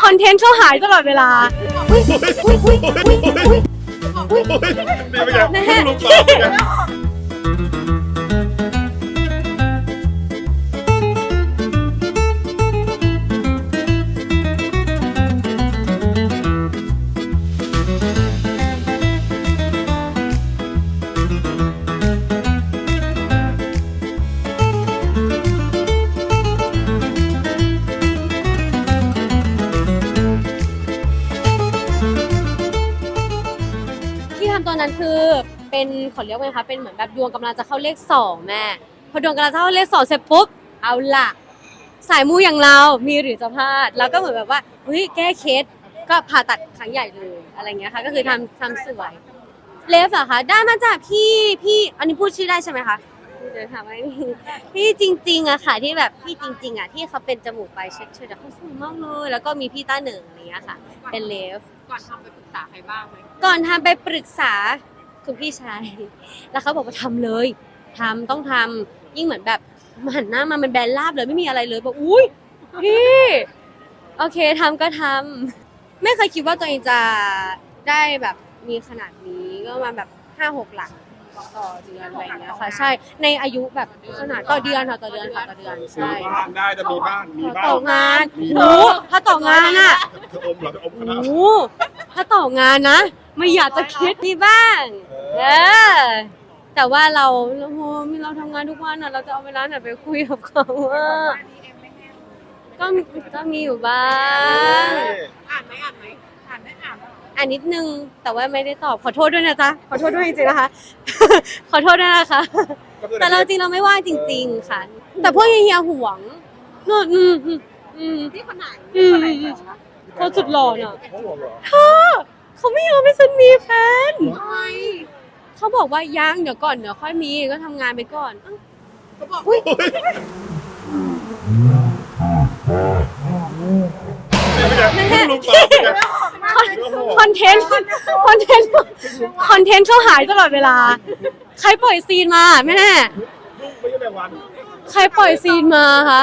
คอนเทนต์เขาหายตลอดเวลา อุ้ยอุ้ยอุ้ยอุ้ยอุ้ยนี่เป็นไงนะฮะลูกตาเป็นไง ที่ทำตอนนั้นคือเป็นขอเรียกไงคะเป็นเหมือนแบบดวงกำลังจะเข้าเลขสองแม่พอดวงกำลังจะเข้าเลขสองเสร็จปุ๊บเอาละสายมูอย่างเรา มีหรือจะพลาดแล้วก็เหมือนแบบว่าเฮ้ยแก้เคสก็ผ่าตัดครั้งใหญ่เลยอะไรเงี้ยค่ะ ก็คือทำทำสวยเลฟเหรอคะได้มาจากพี่พี่อันนี้พูดชื่อได้ใช่ไหมคะ เดี๋ยวถามว่าพี่จริงๆอะค่ะ ที่แบบพี่จริง ๆอะที่เขาเป็นจมูกไปเช็ดเช็ดเขาสวยมากเลยแล้วก็มีพี่ต้าหนึ่งอะไรเงี้ยค่ะ เป็นเลฟ ก่อนทำไปปรึกษาใครบ้างไหมก่อนทำไปปรึกษาคุณพี่ชาย แล้วเขาบอกว่าทำเลยทำต้องทำยิ่งเหมือนแบบมันหันหน้ามามันแบนราบเลยไม่มีอะไรเลยบอกอุ้ยพี่โอเคทำก็ทำไม่เคยคิดว่าตัวเองจะได้แบบมีขนาดนี้ก็มาแบบห้าหกหลัก ต่อเดือนอะไรอย่างเงี้ยค่ะ ใช่ในอายุแบบขนาดต่อเดือนค่ะต่อเดือนค่ะต่อเดือนซื้อใช่บ้านได้จะมีบ้านมีบ้านต่องานมีโอ้บ้านถ้าต่องานอะ เธออมเหรอเธออมคโอ้ณะโหถ้าต่องานนะ ไม่อยากจะคิดมีบ้างเออแต่ว่าเราโอ้โหเราทำงานทุกวันอะ เราจะเอาเวลาไหนไปคุยกับเขาอะก็ก็มีอยู่บ้าง อ่านไหมอ่านไหมอ่านได้อ่านแล้วอ่านนิดนึงแต่ว่าไม่ได้ตอบขอโทษด้วยนะจ๊ะขอโทษด้วยจริงๆนะคะ ขอโทษด้วยนะคะ ก็คือแต่เราจริงเราไม่ว่างจริง ๆ ค่ะ แต่พวกเฮียๆห่วงนู่นอืมอืมอืม ที่คนไหนอืมคนไหนเหรอคะเขาสุดหล่อน่ะ เขาบอกเหรอเขาไม่ยอมให้ฉันมีแฟนทำไมเขาบอกว่ายังเดี๋ยวก่อนเดี๋ยวค่อยมีก็ทำงานไปก่อนอ้าวเขาบอกนี่เป็นไงลูกตาเป็นไง คอนเทนต์คอนเทนต์คอนเทนต์เขาหายตลอดเวลา ใครปล่อยซีนมาแม่ไม่ใช่แมงวันใครปล่อยซีนมาคะ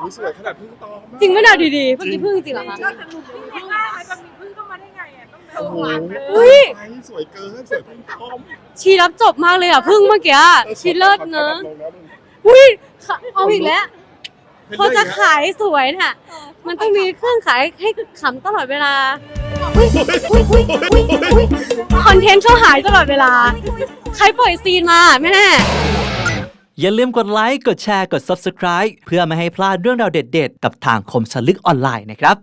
อุ๊ยสวยขนาดพึ่งตอมากจริงไหมน่ะดีๆเมื่อกี้พึ่งจริงเหรอคะก็จะหนุ่มพึ่งง่ายจะมีพึ่งเข้ามาได้ไงอะต้องเดิโอ้นโหหวานไปอุ้ยไฟสวยเกินสวยพึ่งตอมชีรับจบมากเลยอะพึ่งเมื่อกี้อะชีเลิศเนอะลงแล้วมึงอุ้ยค่ะเอาอีกแล้ว เขาจะขายสวยน่ะ มันต้องมีเครื่องขายให้ขำตลอดเวลาอุ้ยอุ้ยอุ้ยอุ้ยอุ้ยคอนเทนต์เขาหายตลอดเวลา ใครปล่อยซีนมาแม่อย่าลืมกดไลค์ กดแชร์ กด Subscribe เพื่อไม่ให้พลาดเรื่องราวเด็ดๆ กับทางคมสนลึกออนไลน์นะครับ